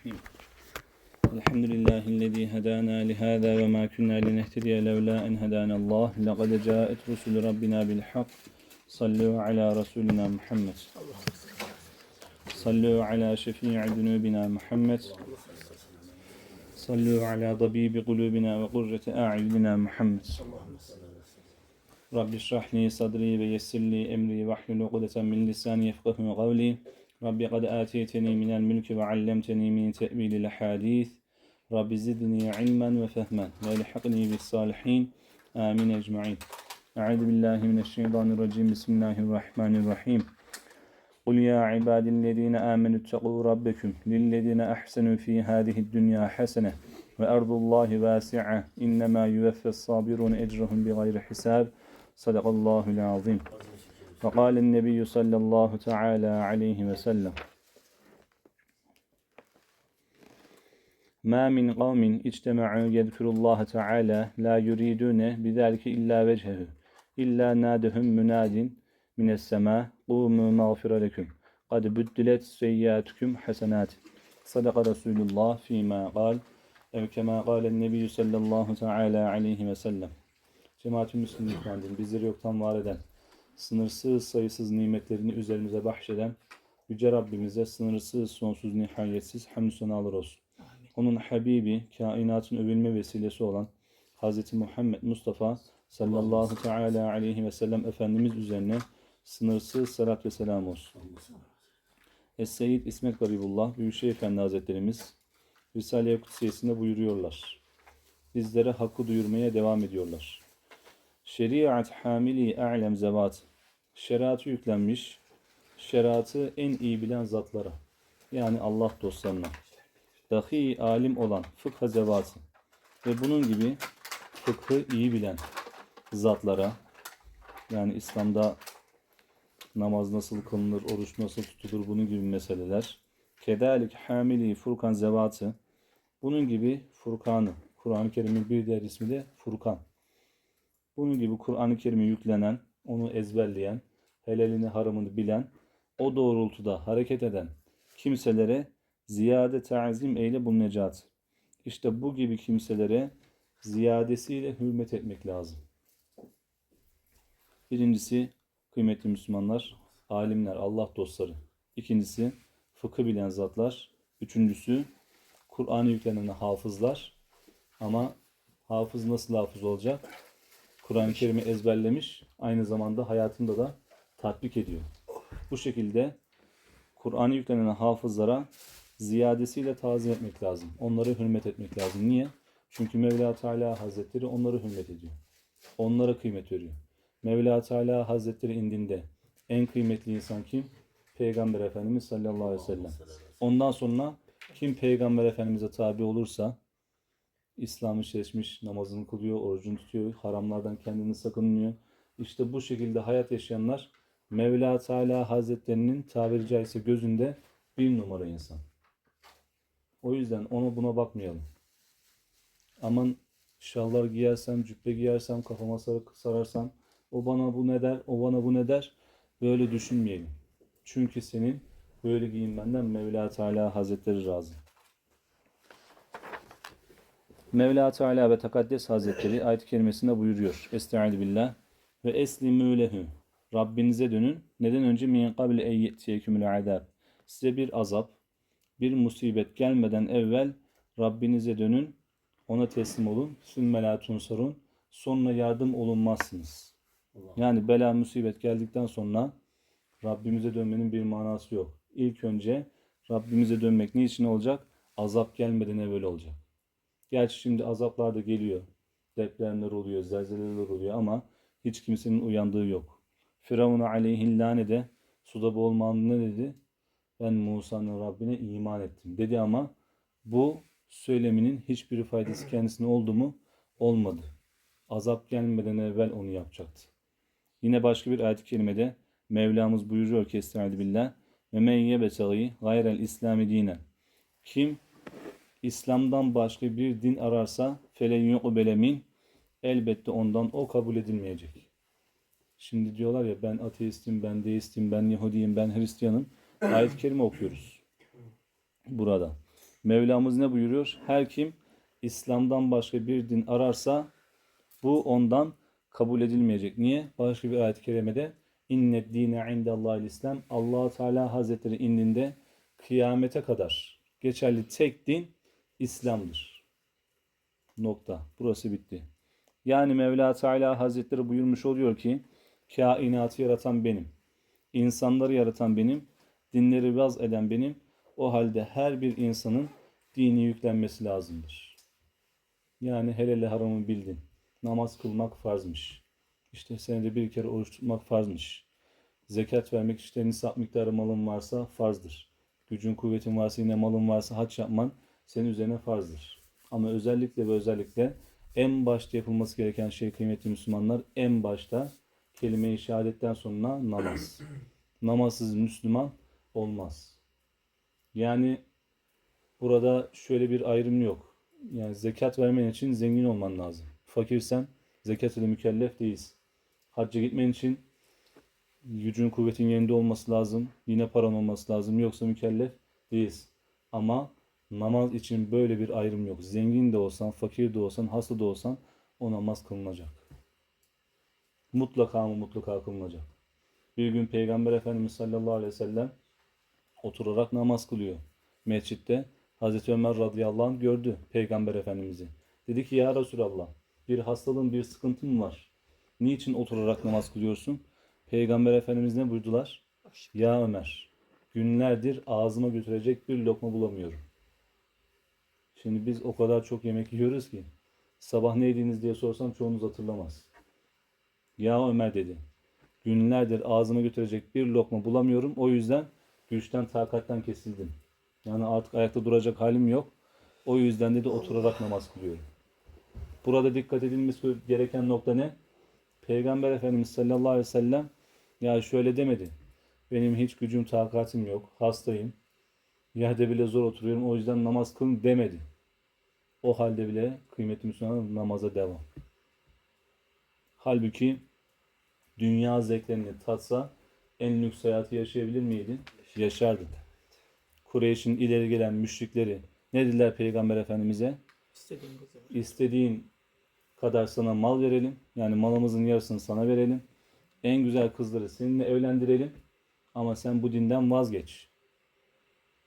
الرحيم. الحمد لله الذي هدانا لهذا وما كنا لنهتدي لولا أن هدانا الله. لقد جاءت رسل ربنا بالحق. صلوا على رسولنا محمد. صلوا على شفيع ذنوبنا محمد. صلوا على طبيب قلوبنا وقرة أعيننا محمد. رب اشرح لي صدري ويسر لي أمري واحلل عقدة من لساني يفقه قولي. رب قد آتيتني من الملك وعلمتني من تأويل الأحاديث. رب زدني علما وفهما وألحقني بالصالحين. آمين أجمعين. أعوذ بالله من الشيطان الرجيم. بسم الله الرحمن الرحيم. قل يا عبادي الذين آمنوا اتقوا ربكم للذين أحسنوا في هذه الدنيا حسنة وأرض الله واسعة. إنما يوفى الصابرون أجرهم بغير حساب. صدق الله العظيم. وقال النبي صلى الله تعالى عليه وسلم ما من قوم اجتمعوا يذكر الله تعالى لا يريدون بذلك إلا وجهه إلا نادهم مناد من السماء قوموا مغفر لكم قد بدلت سيئاتكم حسنات صدق رسول الله فيما قال أو كما قال النبي صلى الله تعالى عليه وسلم Cemaat-i Müslümin efendim, bizleri yoktan var eden, sınırsız sayısız nimetlerini üzerimize bahşeden Yüce Rabbimize sınırsız, sonsuz, nihayetsiz hamdü senalar olsun. Onun Habibi, kainatın övülme vesilesi olan Hz. Muhammed Mustafa sallallahu teala aleyhi ve sellem Efendimiz üzerine sınırsız salat ve selam olsun. Es-Seyyid İsmet Garibullah Büyükşehir Efendi Hazretlerimiz Risale-i Kutsiyesinde buyuruyorlar. Bizlere hakkı duyurmaya devam ediyorlar. Şeriat hamili a'lem zevat. Şeriatı yüklenmiş, şeriatı en iyi bilen zatlara. Yani Allah dostlarına. Dahi alim olan fıkh zevatı. Ve bunun gibi fıkhı iyi bilen zatlara. Yani İslam'da namaz nasıl kılınır, oruç nasıl tutulur bunun gibi meseleler. Kedalik hamili furkan zevatı. Bunun gibi Furkan'ı. Kur'an-ı Kerim'in bir diğer ismi de Furkan. Bunun gibi Kur'an-ı Kerim'e yüklenen, onu ezberleyen, helalini haramını bilen, o doğrultuda hareket eden kimselere ziyade ta'zim eyle bu necat. İşte bu gibi kimselere ziyadesiyle hürmet etmek lazım. Birincisi kıymetli Müslümanlar, alimler, Allah dostları. İkincisi fıkıh bilen zatlar. Üçüncüsü Kur'an'ı yüklenen hafızlar. Ama hafız nasıl hafız olacak? Kur'an-ı Kerim'i ezberlemiş, aynı zamanda hayatında da tatbik ediyor. Bu şekilde Kur'an'ı yüklenen hafızlara ziyadesiyle tazim etmek lazım. Onlara hürmet etmek lazım. Niye? Çünkü Mevla Teala Hazretleri onlara hürmet ediyor. Onlara kıymet veriyor. Mevla Teala Hazretleri indinde en kıymetli insan kim? Peygamber Efendimiz sallallahu aleyhi ve sellem. Ondan sonra kim Peygamber Efendimiz'e tabi olursa İslam'ı seçmiş, namazını kılıyor, orucunu tutuyor, haramlardan kendini sakınıyor. İşte bu şekilde hayat yaşayanlar Mevla Teala Hazretlerinin tabiri caizse gözünde bir numara insan. O yüzden ona buna bakmayalım. Aman şallar giyersem, cübbe giyersem, kafama sararsam o bana bu ne der, o bana bu ne der. Böyle düşünmeyelim. Çünkü senin böyle giyinmenden Mevla Teala Hazretleri razı. Mevla Teala ve Tekaddes Hazretleri ayet-i kerimesinde buyuruyor. Estaizu billah ve eslimü lehu. Rabbinize dönün. Neden önce min kabli eyyetiyekümül azab. Size bir azap, bir musibet gelmeden evvel Rabbinize dönün. Ona teslim olun. Sümme la tunsarun. Sonra yardım olunmazsınız. Yani bela musibet geldikten sonra Rabbimize dönmenin bir manası yok. İlk önce Rabbimize dönmek niçin olacak? Azap gelmeden evvel olacak. Gerçi şimdi azaplar da geliyor. Depremler oluyor, zelzeleler oluyor ama hiç kimsenin uyandığı yok. Firavun aleyhin lanede suda boğulmanın ne dedi? Ben Musa'nın Rabbine iman ettim dedi ama bu söyleminin hiçbir faydası kendisine oldu mu? Olmadı. Azap gelmeden evvel onu yapacaktı. Yine başka bir ayet-i kerimede Mevlamız buyuruyor ki Estaizu billah ve men yebetagi gayrel İslami dinen. Kim İslam'dan başka bir din ararsa felen yuqbele min elbette ondan o kabul edilmeyecek. Şimdi diyorlar ya ben ateistim, ben deistim, ben Yahudiyim, ben Hristiyanım. Ayet-i kerime okuyoruz. Burada. Mevlamız ne buyuruyor? Her kim İslam'dan başka bir din ararsa bu ondan kabul edilmeyecek. Niye? Başka bir ayet-i kerimede inne dine indallahil İslam allah Teala Hazretleri indinde kıyamete kadar geçerli tek din İslam'dır. Nokta. Burası bitti. Yani Mevla Teala Hazretleri buyurmuş oluyor ki kainatı yaratan benim. insanları yaratan benim. Dinleri vaz eden benim. O halde her bir insanın dini yüklenmesi lazımdır. Yani helal haramı bildin. Namaz kılmak farzmış. İşte senede bir kere oruç tutmak farzmış. Zekat vermek işte nisap miktarı malın varsa farzdır. Gücün kuvvetin varsa yine malın varsa haç yapman senin üzerine farzdır. Ama özellikle ve özellikle en başta yapılması gereken şey kıymetli Müslümanlar en başta kelime-i şehadetten sonra namaz. Namazsız Müslüman olmaz. Yani burada şöyle bir ayrım yok. Yani zekat vermen için zengin olman lazım. Fakirsen zekat ile mükellef değilsin. Hacca gitmen için gücün kuvvetin yerinde olması lazım. Yine paran olması lazım. Yoksa mükellef değilsin. Ama namaz için böyle bir ayrım yok. Zengin de olsan, fakir de olsan, hasta da olsan o namaz kılınacak. Mutlaka mı mutlaka kılınacak. Bir gün Peygamber Efendimiz sallallahu aleyhi ve sellem oturarak namaz kılıyor. Mescitte Hazreti Ömer radıyallahu anh gördü Peygamber Efendimiz'i. Dedi ki ya Resulallah bir hastalığın bir sıkıntın var. Niçin oturarak namaz kılıyorsun? Peygamber Efendimiz ne buyurdular? Ya Ömer günlerdir ağzıma götürecek bir lokma bulamıyorum. Şimdi biz o kadar çok yemek yiyoruz ki sabah ne yediniz diye sorsam çoğunuz hatırlamaz. Ya Ömer dedi. Günlerdir ağzıma götürecek bir lokma bulamıyorum. O yüzden güçten takatten kesildim. Yani artık ayakta duracak halim yok. O yüzden dedi oturarak namaz kılıyorum. Burada dikkat edilmesi gereken nokta ne? Peygamber Efendimiz sallallahu aleyhi ve sellem ya şöyle demedi. Benim hiç gücüm takatim yok. Hastayım. Yerde bile zor oturuyorum. O yüzden namaz kılın demedi. O halde bile kıymetli Müslüman namaza devam. Halbuki dünya zevklerini tatsa en lüks hayatı yaşayabilir miydi? Yaşardı. Kureyş'in ileri gelen müşrikleri ne dediler Peygamber Efendimiz'e? İstediğin. İstediğin kadar sana mal verelim. Yani malımızın yarısını sana verelim. En güzel kızları seninle evlendirelim. Ama sen bu dinden vazgeç.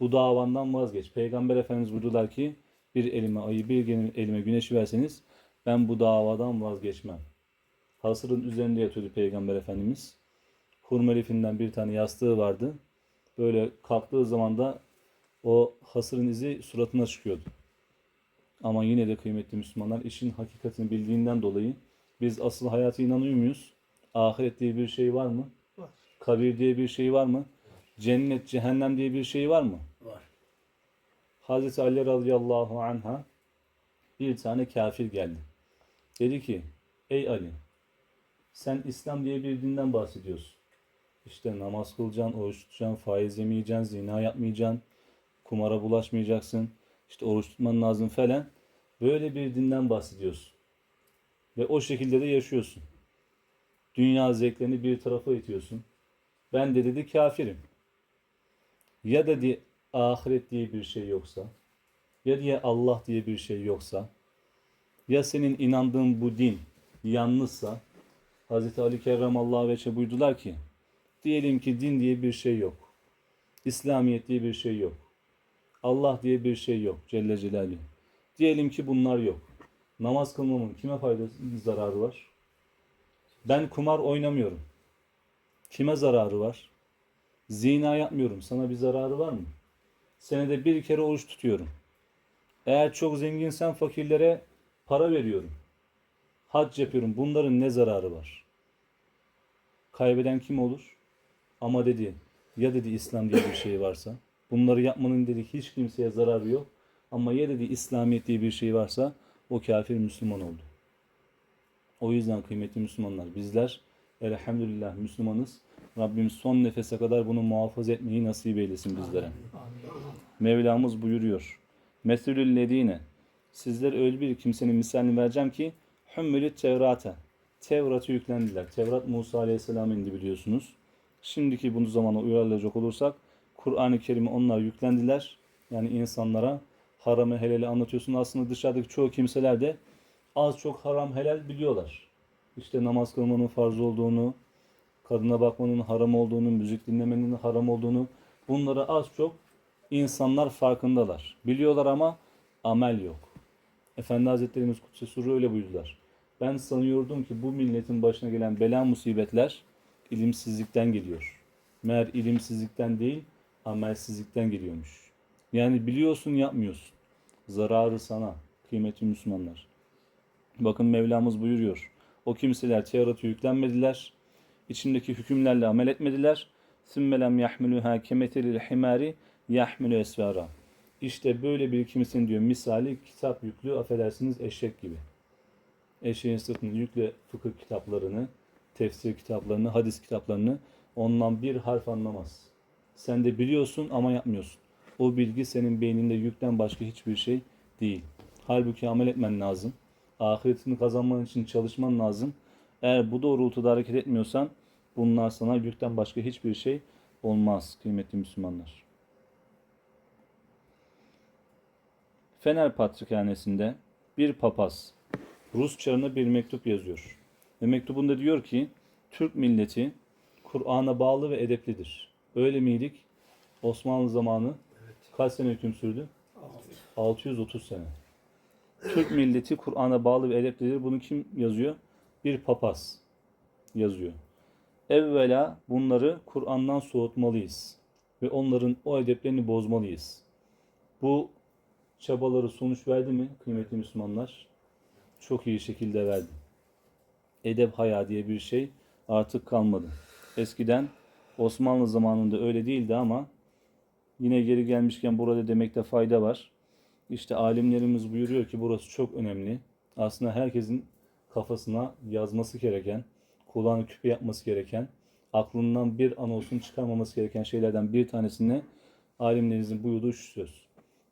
Bu davandan vazgeç. Peygamber Efendimiz buyurdular ki bir elime ayı bir elime güneşi verseniz ben bu davadan vazgeçmem. Hasırın üzerinde yatıyordu Peygamber Efendimiz. Hurma lifinden bir tane yastığı vardı. Böyle kalktığı zaman da o hasırın izi suratına çıkıyordu. Ama yine de kıymetli Müslümanlar işin hakikatini bildiğinden dolayı biz asıl hayata inanıyor muyuz? Ahiret diye bir şey var mı? Var. Kabir diye bir şey var mı? Cennet, cehennem diye bir şey var mı? Hazreti Ali radıyallahu anha bir tane kafir geldi. Dedi ki ey Ali sen İslam diye bir dinden bahsediyorsun. İşte namaz kılacaksın, oruç tutacaksın, faiz yemeyeceksin, zina yapmayacaksın, kumara bulaşmayacaksın, işte oruç tutman lazım falan. Böyle bir dinden bahsediyorsun. Ve o şekilde de yaşıyorsun. Dünya zevklerini bir tarafa itiyorsun. Ben de dedi kafirim. Ya dedi ahiret diye bir şey yoksa, ya diye Allah diye bir şey yoksa, ya senin inandığın bu din yanlışsa, Hz. Ali Kerramallahu Veçe buyurdular ki, diyelim ki din diye bir şey yok. İslamiyet diye bir şey yok. Allah diye bir şey yok Celle Celaluhu. Diyelim ki bunlar yok. Namaz kılmamın kime faydası, zararı var? Ben kumar oynamıyorum. Kime zararı var? Zina yapmıyorum. Sana bir zararı var mı? Senede bir kere oruç tutuyorum. Eğer çok zenginsen fakirlere para veriyorum. Hac yapıyorum. Bunların ne zararı var? Kaybeden kim olur? Ama dedi ya dedi İslam diye bir şey varsa bunları yapmanın dedi hiç kimseye zararı yok. Ama ya dedi İslamiyet diye bir şey varsa o kafir Müslüman oldu. O yüzden kıymetli Müslümanlar bizler elhamdülillah Müslümanız. Rabbim son nefese kadar bunu muhafaza etmeyi nasip eylesin bizlere. Amin. Mevlamız buyuruyor. Mesulül ledine Sizler öyle bir kimsenin misalini vereceğim ki Hümmülü Tevrat'a Tevrat'ı yüklendiler. Tevrat Musa Aleyhisselam indi biliyorsunuz. Şimdiki bunu zamana uyarlayacak olursak Kur'an-ı Kerim'i onlar yüklendiler. Yani insanlara haramı helali anlatıyorsun. Aslında dışarıdaki çoğu kimseler de az çok haram helal biliyorlar. İşte namaz kılmanın farz olduğunu, kadına bakmanın haram olduğunu, müzik dinlemenin haram olduğunu bunları az çok insanlar farkındalar. Biliyorlar ama amel yok. Efendi Hazretlerimiz Kutsi Suru öyle buyurdular. Ben sanıyordum ki bu milletin başına gelen bela musibetler ilimsizlikten geliyor. Meğer ilimsizlikten değil, amelsizlikten geliyormuş. Yani biliyorsun yapmıyorsun. Zararı sana, kıymetli Müslümanlar. Bakın Mevlamız buyuruyor. O kimseler Tevrat'ı yüklenmediler. içindeki hükümlerle amel etmediler. ثُمَّ يَحْمِلُهَا كَمَثَلِ الْحِمَارِ yahmilu esvara. İşte böyle bir kimisinin diyor misali kitap yüklü affedersiniz eşek gibi. Eşeğin sırtında yükle fıkıh kitaplarını, tefsir kitaplarını, hadis kitaplarını ondan bir harf anlamaz. Sen de biliyorsun ama yapmıyorsun. O bilgi senin beyninde yükten başka hiçbir şey değil. Halbuki amel etmen lazım. Ahiretini kazanman için çalışman lazım. Eğer bu doğrultuda hareket etmiyorsan bunlar sana yükten başka hiçbir şey olmaz kıymetli Müslümanlar. Fener Patrikhanesi'nde bir papaz Rus çarına bir mektup yazıyor. Ve mektubunda diyor ki Türk milleti Kur'an'a bağlı ve edeplidir. Öyle miydik? Osmanlı zamanı kaç sene hüküm sürdü? 630 sene. Türk milleti Kur'an'a bağlı ve edeplidir. Bunu kim yazıyor? Bir papaz yazıyor. Evvela bunları Kur'an'dan soğutmalıyız. Ve onların o edeplerini bozmalıyız. Bu çabaları sonuç verdi mi kıymetli Müslümanlar? Çok iyi şekilde verdi. Edep haya diye bir şey artık kalmadı. Eskiden Osmanlı zamanında öyle değildi ama yine geri gelmişken burada demekte fayda var. İşte alimlerimiz buyuruyor ki burası çok önemli. Aslında herkesin kafasına yazması gereken, kulağını küpe yapması gereken, aklından bir an olsun çıkarmaması gereken şeylerden bir tanesine alimlerimizin buyurduğu şu söz.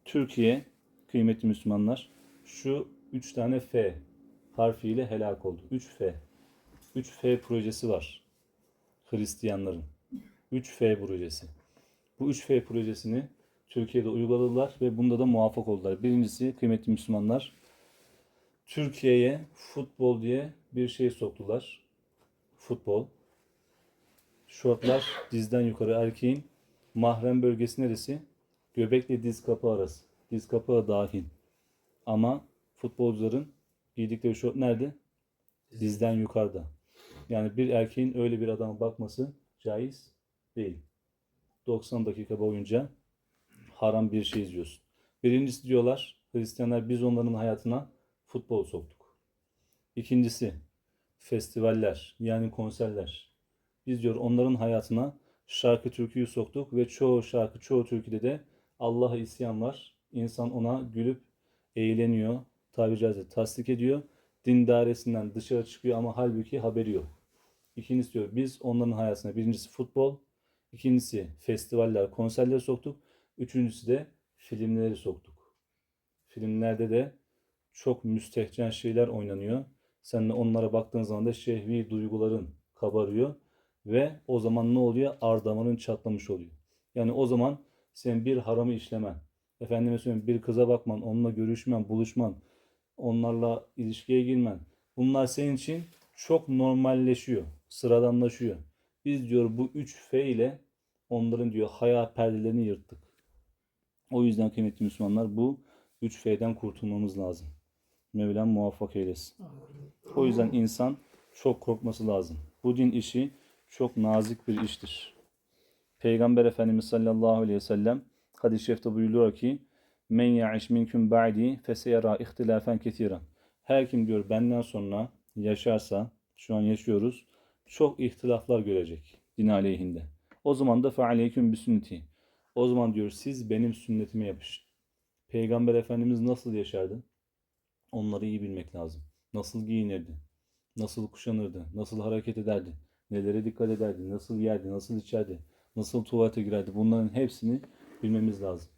Türkiye, kıymetli Müslümanlar, şu üç tane F harfiyle helak oldu. 3F. 3F projesi var. Hristiyanların. 3F projesi. Bu 3F projesini Türkiye'de uyguladılar ve bunda da muvaffak oldular. Birincisi kıymetli Müslümanlar Türkiye'ye futbol diye bir şey soktular. Futbol. Şortlar dizden yukarı erkeğin mahrem bölgesi neresi? Göbekle diz kapı arası. Diz kapağı dahil. Ama futbolcuların giydikleri şort nerede? Dizden yukarıda. Yani bir erkeğin öyle bir adama bakması caiz değil. 90 dakika boyunca haram bir şey izliyorsun. Birincisi diyorlar Hristiyanlar biz onların hayatına futbol soktuk. İkincisi festivaller yani konserler. Biz diyor onların hayatına şarkı türküyü soktuk ve çoğu şarkı çoğu türküde de Allah'a isyan var. İnsan ona gülüp eğleniyor, tabiri caizse tasdik ediyor. Din dairesinden dışarı çıkıyor ama halbuki haberi yok. İkincisi diyor biz onların hayatına birincisi futbol, ikincisi festivaller, konserleri soktuk. Üçüncüsü de filmleri soktuk. Filmlerde de çok müstehcen şeyler oynanıyor. Sen de onlara baktığın zaman da şehvi duyguların kabarıyor. Ve o zaman ne oluyor? Ardamanın çatlamış oluyor. Yani o zaman sen bir haramı işlemen, efendime söyleyeyim bir kıza bakman, onunla görüşmen, buluşman, onlarla ilişkiye girmen. Bunlar senin için çok normalleşiyor, sıradanlaşıyor. Biz diyor bu üç F ile onların diyor haya perdelerini yırttık. O yüzden kıymetli Müslümanlar bu üç F'den kurtulmamız lazım. Mevlam muvaffak eylesin. O yüzden insan çok korkması lazım. Bu din işi çok nazik bir iştir. Peygamber Efendimiz sallallahu aleyhi ve sellem hadis-i şerifte buyuruyor ki Men ya'iş minkum ba'di feseyara ihtilafen ketiren. Her kim diyor benden sonra yaşarsa, şu an yaşıyoruz, çok ihtilaflar görecek din aleyhinde. O zaman da fealeyküm bi sünneti. O zaman diyor siz benim sünnetime yapışın. Peygamber Efendimiz nasıl yaşardı? Onları iyi bilmek lazım. Nasıl giyinirdi? Nasıl kuşanırdı? Nasıl hareket ederdi? Nelere dikkat ederdi? Nasıl yerdi? Nasıl içerdi? Nasıl tuvalete girerdi? Bunların hepsini bilmemiz lazım.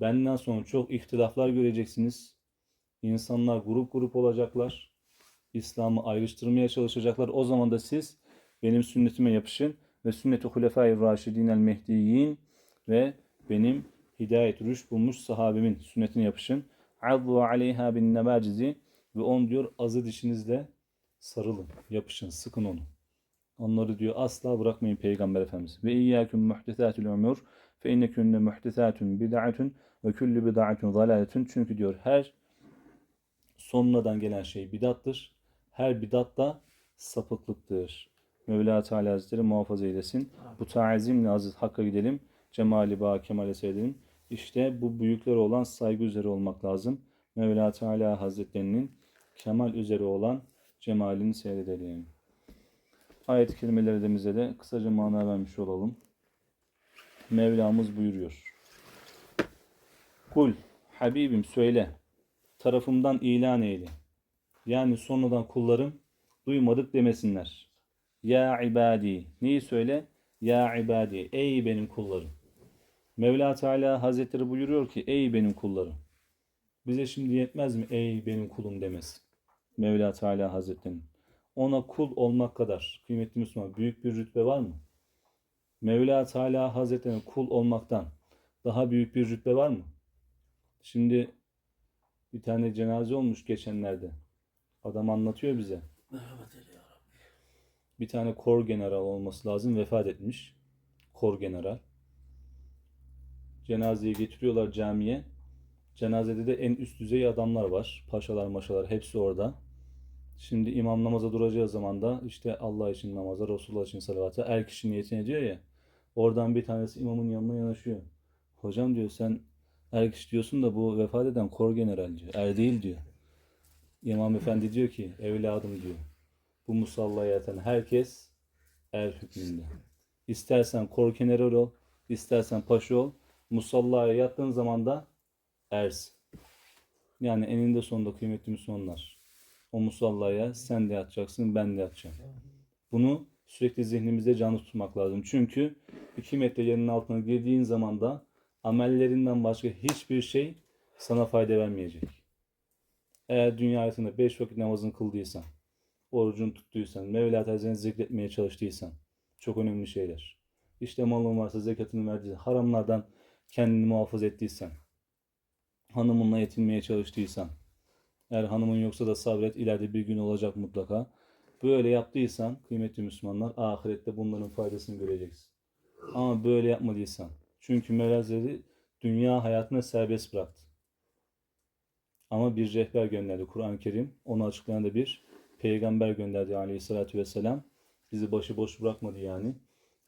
Benden sonra çok ihtilaflar göreceksiniz. İnsanlar grup grup olacaklar. İslam'ı ayrıştırmaya çalışacaklar. O zaman da siz benim sünnetime yapışın ve sünnet-i hulefai raşidin el mehdiyyin ve benim hidayet, rüşt bulmuş sahabemin sünnetine yapışın. Addu aleyha bin nebacizi ve on diyor azı dişinizle sarılın, yapışın, sıkın onu. Onları diyor asla bırakmayın Peygamber Efendimiz. Ve iyyâküm muhtesâtul umur fe innekünne muhtesâtun bid'atun ve küllü bid'atun zalâletun. Çünkü diyor her sonradan gelen şey bidattır. Her bidat da sapıklıktır. Mevla Teala Hazretleri muhafaza eylesin. Bu taazimle aziz Hakk'a gidelim. Cemali ba kemale seyredelim. İşte bu büyükler olan saygı üzere olmak lazım. Mevla Teala Hazretlerinin kemal üzere olan cemalini seyredelim. Ayet-i kerimelerimize de kısaca mana vermiş olalım. Mevlamız buyuruyor. Kul, Habibim söyle, tarafımdan ilan eyle. Yani sonradan kullarım duymadık demesinler. Ya ibadi. Neyi söyle? Ya ibadi. Ey benim kullarım. Mevla Teala Hazretleri buyuruyor ki ey benim kullarım. Bize şimdi yetmez mi ey benim kulum demesi? Mevla Teala Hazretleri'nin. Ona kul olmak kadar kıymetli Müslüman büyük bir rütbe var mı? Mevla Teala Hazretleri'nin kul olmaktan daha büyük bir rütbe var mı? Şimdi bir tane cenaze olmuş geçenlerde. Adam anlatıyor bize. Merhamet eyle ya Rabbi. Bir tane kor general olması lazım vefat etmiş. Kor general. Cenazeyi getiriyorlar camiye. Cenazede de en üst düzey adamlar var. Paşalar maşalar hepsi orada. Şimdi imam namaza duracağı zaman da işte Allah için namaza, Resulullah için salavata, er kişi niyetine diyor ya. Oradan bir tanesi imamın yanına yanaşıyor. Hocam diyor sen er kişi diyorsun da bu vefat eden kor general diyor. Er değil diyor. İmam efendi diyor ki evladım diyor. Bu musallaya yatan herkes er hükmünde. İstersen kor general ol, istersen paşa ol. Musallaya yattığın zaman da ersin. Yani eninde sonunda kıymetli Müslümanlar. O musallaya sen de yatacaksın, ben de yatacağım. Bunu sürekli zihnimizde canlı tutmak lazım. Çünkü iki metre yerin altına girdiğin zaman da amellerinden başka hiçbir şey sana fayda vermeyecek. Eğer dünya hayatında beş vakit namazını kıldıysan, orucunu tuttuysan, Mevla Teala'nı zikretmeye çalıştıysan, çok önemli şeyler. İşte malın varsa zekatını verdiysen, haramlardan kendini muhafaza ettiysen, hanımınla yetinmeye çalıştıysan, eğer hanımın yoksa da sabret, ileride bir gün olacak mutlaka. Böyle yaptıysan, kıymetli Müslümanlar, ahirette bunların faydasını göreceksin. Ama böyle yapmadıysan, çünkü Mevla Hazretleri dünya hayatına serbest bıraktı. Ama bir rehber gönderdi Kur'an-ı Kerim. Onu açıklayan da bir peygamber gönderdi aleyhissalatü vesselam. Bizi başıboş bırakmadı yani.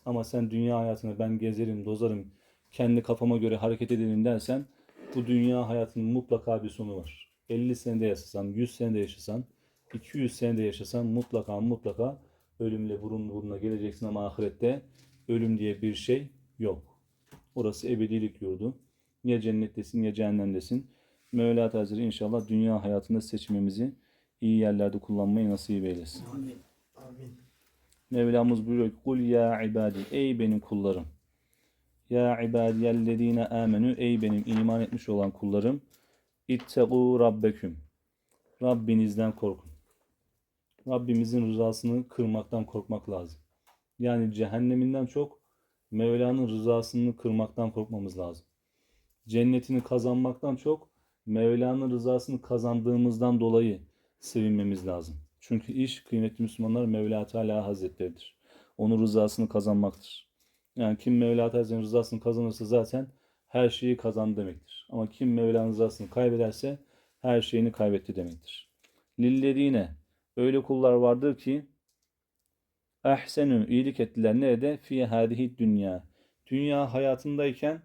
Ama sen dünya hayatına ben gezerim, dozarım, kendi kafama göre hareket edelim dersen bu dünya hayatının mutlaka bir sonu var. 50 senede yaşasan, 100 senede yaşasan, 200 senede yaşasan mutlaka mutlaka ölümle burun buruna geleceksin ama ahirette ölüm diye bir şey yok. Orası ebedilik yurdu. Ya cennettesin ya cehennemdesin. Mevla Hazretleri inşallah dünya hayatında seçimimizi iyi yerlerde kullanmayı nasip eylesin. Amin. Amin. Mevlamız buyuruyor ki Kul ya ibadi ey benim kullarım. Ya ibadiyellezine amenu ey benim iman etmiş olan kullarım. İttegû rabbeküm. Rabbinizden korkun. Rabbimizin rızasını kırmaktan korkmak lazım. Yani cehenneminden çok Mevla'nın rızasını kırmaktan korkmamız lazım. Cennetini kazanmaktan çok Mevla'nın rızasını kazandığımızdan dolayı sevinmemiz lazım. Çünkü iş kıymetli Müslümanlar Mevla Teala Hazretleridir. Onun rızasını kazanmaktır. Yani kim Mevla Teala'nın rızasını kazanırsa zaten her şeyi kazandı demektir. Ama kim Mevla'nın rızasını kaybederse her şeyini kaybetti demektir. Lillezine öyle kullar vardır ki ehsenü iyilik ettiler nerede? Fi hadihi dünya. Dünya hayatındayken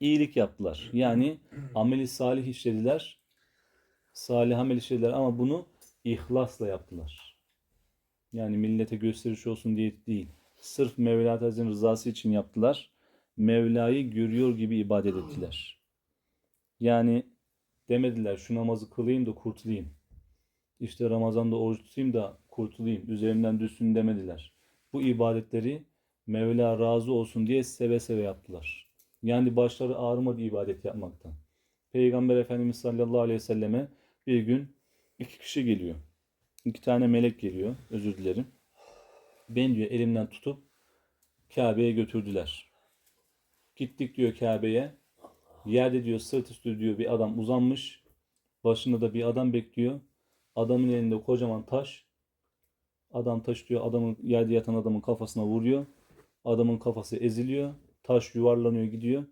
iyilik yaptılar. Yani ameli salih işlediler. Salih amel işlediler ama bunu ihlasla yaptılar. Yani millete gösteriş olsun diye değil. Sırf Mevla Hazretleri'nin rızası için yaptılar. Mevla'yı görüyor gibi ibadet ettiler. Yani demediler şu namazı kılayım da kurtulayım. İşte Ramazan'da oruç tutayım da kurtulayım. Üzerimden düşsün demediler. Bu ibadetleri Mevla razı olsun diye seve seve yaptılar. Yani başları ağrımadı ibadet yapmaktan. Peygamber Efendimiz sallallahu aleyhi ve selleme bir gün iki kişi geliyor. İki tane melek geliyor. Özür dilerim. Ben diyor elimden tutup Kabe'ye götürdüler. Gittik diyor Kabe'ye. Yerde diyor sırt üstü diyor bir adam uzanmış. Başında da bir adam bekliyor. Adamın elinde kocaman taş. Adam taş diyor adamın yerde yatan adamın kafasına vuruyor. Adamın kafası eziliyor. Taş yuvarlanıyor gidiyor.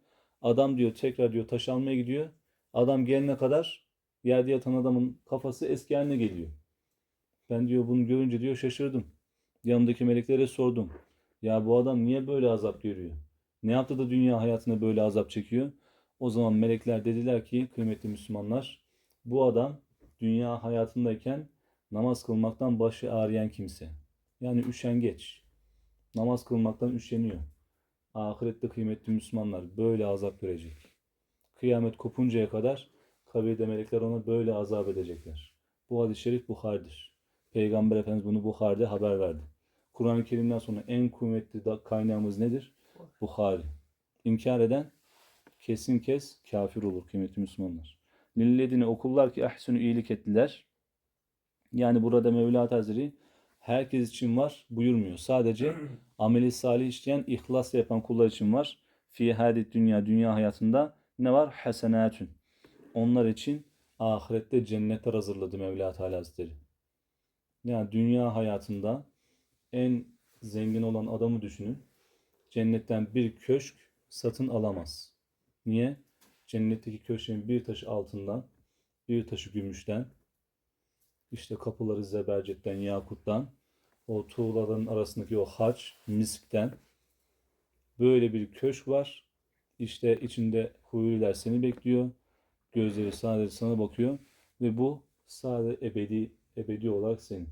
Adam diyor tekrar diyor taş almaya gidiyor. Adam gelene kadar yerde yatan adamın kafası eski haline geliyor. Ben diyor bunu görünce diyor şaşırdım. Yanımdaki meleklere sordum. Ya bu adam niye böyle azap görüyor? Ne yaptı da dünya hayatında böyle azap çekiyor? O zaman melekler dediler ki kıymetli Müslümanlar bu adam dünya hayatındayken namaz kılmaktan başı ağrıyan kimse. Yani üşengeç. Namaz kılmaktan üşeniyor. Ahirette kıymetli Müslümanlar böyle azap görecek. Kıyamet kopuncaya kadar kabirde melekler ona böyle azap edecekler. Bu hadis-i şerif Bukhari'dir. Peygamber Efendimiz bunu Bukhari'de haber verdi. Kur'an-ı Kerim'den sonra en kuvvetli kaynağımız nedir? Bukhari. İnkar eden kesin kes kafir olur kıymetli Müslümanlar. Lilledine okullar ki ahsunu iyilik ettiler. Yani burada Mevla Hazretleri herkes için var buyurmuyor. Sadece ameli salih işleyen, ihlasla yapan kullar için var. Fi hadid dünya, dünya hayatında ne var? Hasenatün. Onlar için ahirette cennetler hazırladı Mevla Teala Hazretleri. Yani dünya hayatında en zengin olan adamı düşünün. Cennetten bir köşk satın alamaz. Niye? Cennetteki köşkün bir taşı altından, bir taşı gümüşten, işte kapıları zebercetten, yakuttan, o tuğlaların arasındaki o haç, miskten böyle bir köşk var. İşte içinde huriler seni bekliyor. Gözleri sadece sana bakıyor ve bu sadece ebedi ebedi olarak senin.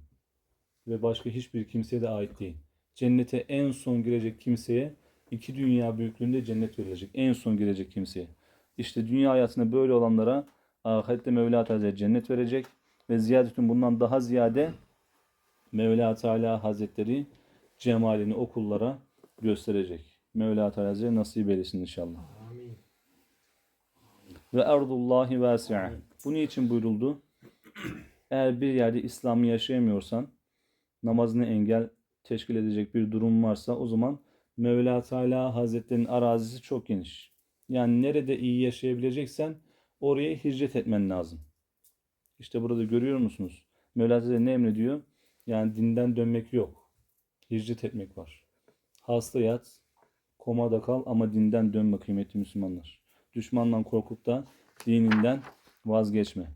Ve başka hiçbir kimseye de ait değil. Cennete en son girecek kimseye iki dünya büyüklüğünde cennet verilecek. En son girecek kimseye. İşte dünya hayatında böyle olanlara ahirette Mevla Teala cennet verecek ve ziyadetün bundan daha ziyade Mevla Teala Hazretleri cemalini o kullara gösterecek. Mevla Teala Hazretleri nasip eylesin inşallah. Amin. Ve erdullahi vasi'a. Bu niçin buyuruldu? Eğer bir yerde İslam'ı yaşayamıyorsan, namazını engel teşkil edecek bir durum varsa o zaman Mevla Teala Hazretleri'nin arazisi çok geniş. Yani nerede iyi yaşayabileceksen oraya hicret etmen lazım. İşte burada görüyor musunuz? Mevla Hazretleri ne emrediyor? Yani dinden dönmek yok. Hicret etmek var. Hasta yat, komada kal ama dinden dönme kıymetli Müslümanlar. Düşmandan korkup da dininden vazgeçme.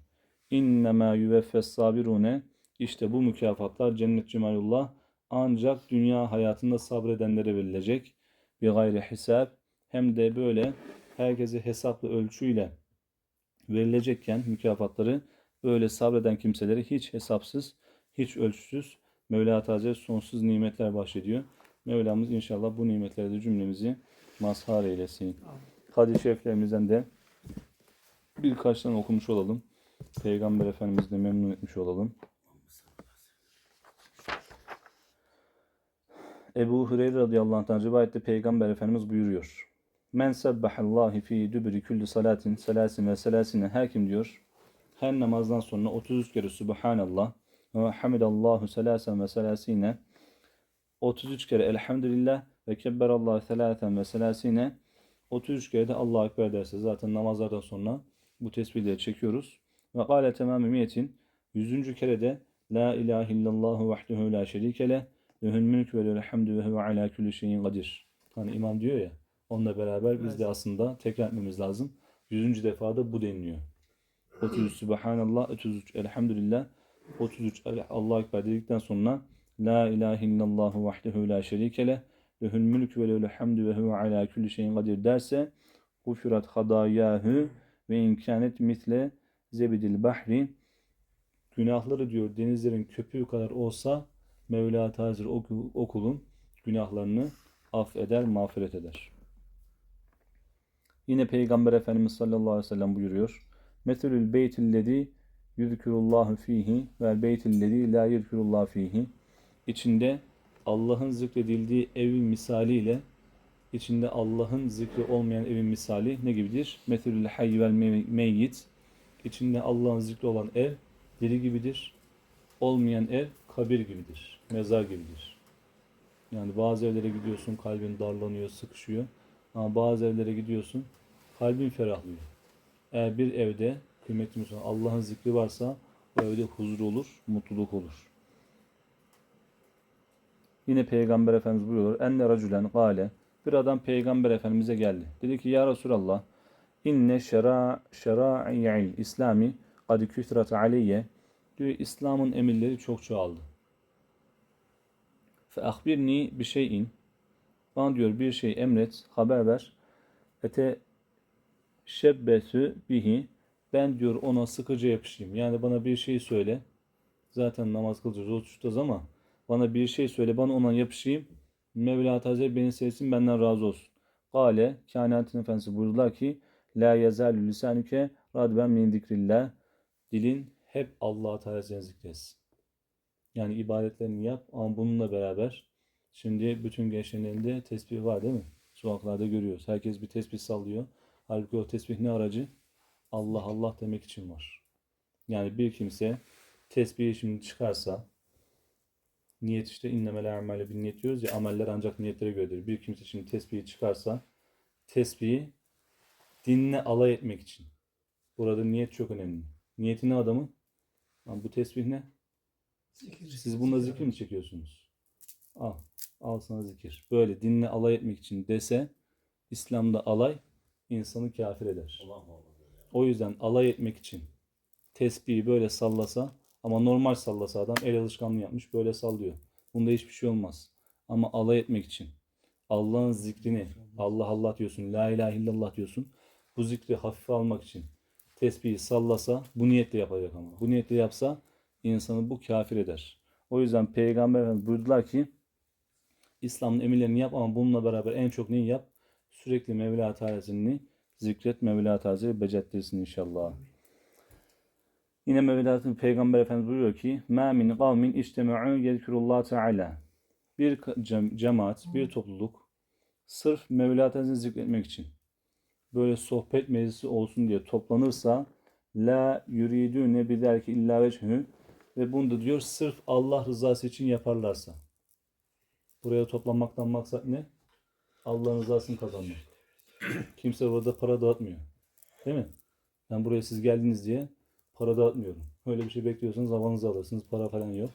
İnnemâ yüveffes sabirune işte bu mükafatlar cennet cemalullah ancak dünya hayatında sabredenlere verilecek. Bir gayri hesap hem de böyle herkese hesaplı ölçüyle verilecekken mükafatları böyle sabreden kimseleri hiç hesapsız, hiç ölçüsüz Mevla Teala sonsuz nimetler bahşediyor. Mevlamız inşallah bu nimetlerde de cümlemizi mazhar eylesin. Hadis-i şeriflerimizden de birkaç tane okumuş olalım. Peygamber Efendimiz'i de memnun etmiş olalım. Ebu Hureyre radıyallahu anh'tan rivayette Peygamber Efendimiz buyuruyor. Men sebbahallahi fi dübri kulli salatin selasin ve selasine her kim diyor. Her namazdan sonra 33 kere Subhanallah ve hamidallahu selasen ve selasine 33 kere Elhamdülillah ve kebberallahu selasen ve selasine 33 kere de Allahu Ekber derse zaten namazlardan sonra bu tesbihleri çekiyoruz. Ve kâle temâmü miyetin 100. kere de La ilahe illallahu vahdehu la şerike leh lehül mülk ve lehül hamdü ve huve alâ külli şeyin kadir. Hani imam diyor ya onunla beraber biz de Evet. aslında tekrar etmemiz lazım. 100. defada bu deniliyor. 33 Subhanallah, 33 Elhamdülillah, 33 El- Allahu Ekber dedikten sonra La ilahe illallahu vahdehu la şerike leh lehül mülk ve lehül hamdü ve huve alâ külli şeyin kadir derse Gufirat hadayâhü ve imkanet misle zebidil bahri günahları diyor denizlerin köpüğü kadar olsa Mevla Tazir o, o kulun günahlarını affeder, mağfiret eder. Yine Peygamber Efendimiz sallallahu aleyhi ve sellem buyuruyor. Meselül beytillezi yuzkurullahu fihi ve beytillezi la yuzkurullahu fihi. İçinde Allah'ın zikredildiği evin misaliyle içinde Allah'ın zikri olmayan evin misali ne gibidir? Meselül hayy vel me- meyyit. İçinde Allah'ın zikri olan ev diri gibidir. Olmayan ev kabir gibidir. Mezar gibidir. Yani bazı evlere gidiyorsun kalbin darlanıyor, sıkışıyor. Ama bazı evlere gidiyorsun Kalbin ferahlıyor. Eğer bir evde kıymetli Müslüman Allah'ın zikri varsa o evde huzur olur, mutluluk olur. Yine Peygamber Efendimiz buyuruyor. Enne racülen gale. Bir adam Peygamber Efendimiz'e geldi. Dedi ki ya Resulallah inne şera şera'il İslami kad küthret aleyye diyor İslam'ın emirleri çok çoğaldı. Fe ahbirni bir şeyin bana diyor bir şey emret, haber ver. Ete şebbetü bihi ben diyor ona sıkıca yapışayım. Yani bana bir şey söyle. Zaten namaz kılacağız, oruç tutacağız ama bana bir şey söyle, bana ona yapışayım. Mevla Hazretleri beni sevsin, benden razı olsun. Kale, kainatın efendisi buyurdular ki, La yazalü lisanüke radben min zikrillah. Dilin hep Allah Teala'sını zikretsin. Yani ibadetlerini yap ama bununla beraber şimdi bütün gençlerin elinde tesbih var değil mi? Sokaklarda görüyoruz. Herkes bir tesbih sallıyor. Halbuki o tesbih ne aracı? Allah Allah demek için var. Yani bir kimse tesbihi şimdi çıkarsa niyet işte innemel amele bin niyet diyoruz ya ameller ancak niyetlere göredir. Bir kimse şimdi tesbihi çıkarsa tesbihi dinle alay etmek için. Burada niyet çok önemli. Niyeti ne adamın? Lan bu tesbih ne? Zikir. Siz bununla zikir mi çekiyorsunuz? Al. Al sana zikir. Böyle dinle alay etmek için dese İslam'da alay insanı kafir eder. O yüzden alay etmek için tesbihi böyle sallasa ama normal sallasa adam el alışkanlığı yapmış böyle sallıyor. Bunda hiçbir şey olmaz. Ama alay etmek için Allah'ın zikrini Allah Allah diyorsun, la ilahe illallah diyorsun. Bu zikri hafife almak için tesbihi sallasa bu niyetle yapacak ama. Bu niyetle yapsa insanı bu kafir eder. O yüzden Peygamber Efendimiz buyurdular ki İslam'ın emirlerini yap ama bununla beraber en çok neyi yap? Sürekli Mevla Teala'sını zikret Mevla Teala'yı becettirsin inşallah. Yine Mevla Peygamber Efendimiz buyuruyor ki مَا مِنْ قَوْمٍ اِجْتَمَعُوا يَذْكُرُ اللّٰهِ Teala Bir cem- cemaat, bir topluluk sırf Mevla Teala'sını zikretmek için böyle sohbet meclisi olsun diye toplanırsa la yuridune biderki illa veçhü ve bunu da diyor sırf Allah rızası için yaparlarsa. Buraya toplanmaktan maksat ne? Allah'ın rızasını kazanmak. Kimse burada para dağıtmıyor. Değil mi? Ben buraya siz geldiniz diye para dağıtmıyorum. Öyle bir şey bekliyorsanız havanızı alırsınız. Para falan yok.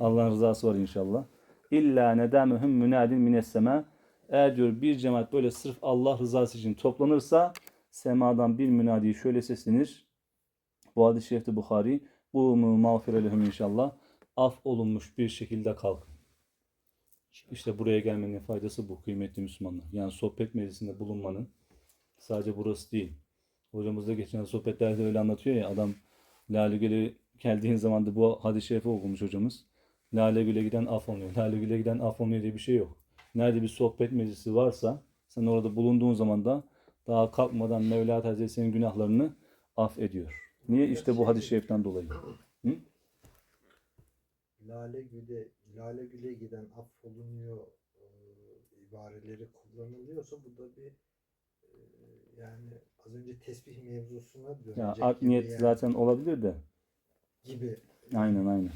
Allah'ın rızası var inşallah. İlla nedamühüm münadin mines sema. Eğer diyor bir cemaat böyle sırf Allah rızası için toplanırsa semadan bir münadi şöyle seslenir. Bu hadis-i şerifte Bukhari. Bu mağfire lehum inşallah. Af olunmuş bir şekilde kalkın. İşte buraya gelmenin faydası bu kıymetli Müslümanlar. Yani sohbet meclisinde bulunmanın sadece burası değil. Hocamız da geçen sohbetlerde öyle anlatıyor ya adam Lale Göl'e geldiğin zaman da bu hadis-i şerifi okumuş hocamız. Lale Göl'e giden af olmuyor. Lale Göl'e giden af olmuyor diye bir şey yok. Nerede bir sohbet meclisi varsa sen orada bulunduğun zaman da daha kalkmadan Mevla Hazretleri senin günahlarını af ediyor. Niye? İşte bu hadis-i şeriften dolayı. Lale Gül'e Lale Gül'e giden affolunuyor e, ibareleri kullanılıyorsa bu da bir e, yani az önce tesbih mevzusuna dönecek Ya art niyet yani, zaten olabilir de. gibi. Aynen aynen.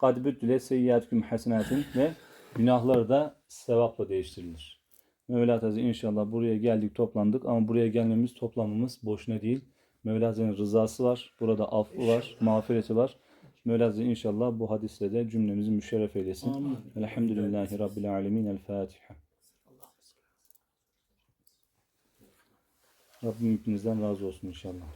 Kad büttüle seyyatüküm hasenatin ve günahlar da sevapla değiştirilir. Mevla Hazretleri inşallah buraya geldik toplandık ama buraya gelmemiz toplanmamız boşuna değil. Mevla Hazretleri'nin rızası var. Burada affı var, mağfireti var. Mevla inşallah bu hadisle de cümlemizi müşerref eylesin. Amin. Elhamdülillahi Rabbil Alemin. El Fatiha. Rabbim hepinizden razı olsun inşallah.